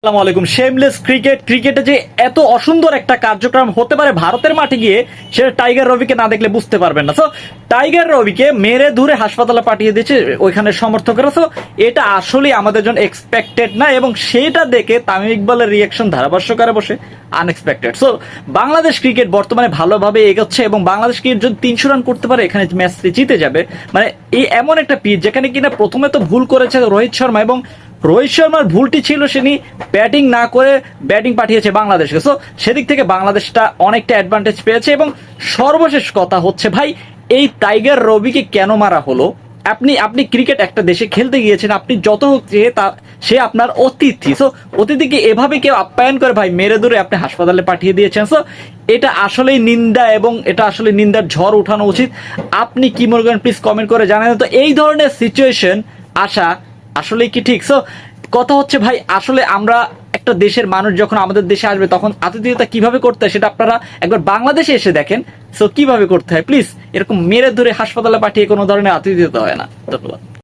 আসসালামু আলাইকুম। Shameless cricket ক্রিকেটে যে এত অসুন্দর একটা কার্যক্রম হতে পারে ভারতের মাঠে গিয়ে, সেটা টাইগার রবিকে না দেখলে বুঝতে পারবেন না। তো টাইগার রবিকে মেরে হাসপাতালে পাঠিয়ে দিয়েছে ওইখানে সমর্থকরা। তো এটা আসলে আমাদের জন্য এক্সপেক্টেড না এবং সেটা দেখে তামিম ইকবালের রিয়াকশন ধারাভাষ্যকারে বসে আনএক্সপেক্টেড সো বাংলাদেশ ক্রিকেট বর্তমানে ভালোভাবে এগোচ্ছে এবং বাংলাদেশ ক্রিকেট যদি তিনশো রান করতে পারে, এখানে ম্যাচটি জিতে যাবে। মানে এই এমন একটা পিচ যেখানে কিনা প্রথমে তো ভুল করেছে রোহিত শর্মা এবং রোহিত শর্মার ভুলটি ছিল তিনি ব্যাটিং না করে ব্যাটিং পাঠিয়েছে বাংলাদেশকে। সো সেদিক থেকে বাংলাদেশটা অনেকটা অ্যাডভান্টেজ পেয়েছে এবং সর্বশেষ কথা হচ্ছে, ভাই, এই টাইগার রবিকে কেন মারা হলো? আপনি আপনি ক্রিকেট একটা দেশে খেলতে গিয়েছেন, আপনি যত হোক যে তা, সে আপনার অতিথি। সো অতিথিকে এভাবে কেউ আপ্যায়ন করে, ভাই, মেরে দূরে আপনি হাসপাতালে পাঠিয়ে দিয়েছেন। সো এটা আসলেই নিন্দা এবং এটা আসলে নিন্দার ঝড় উঠানো উচিত। আপনি কি মনে করেন প্লিজ কমেন্ট করে জানেন। তো এই ধরনের সিচুয়েশন আসা আসলে কি ঠিক? সো কথা হচ্ছে ভাই, আসলে আমরা একটা দেশের মানুষ যখন আমাদের দেশে আসবে, তখন আতিথেয়তা কীভাবে করতে হয় সেটা আপনারা একবার বাংলাদেশে এসে দেখেন। সো কীভাবে করতে হয়? প্লিজ এরকম মেরে ধরে হাসপাতালে পাঠিয়ে কোনো ধরনের আতিথেয়তা হয় না। ধন্যবাদ।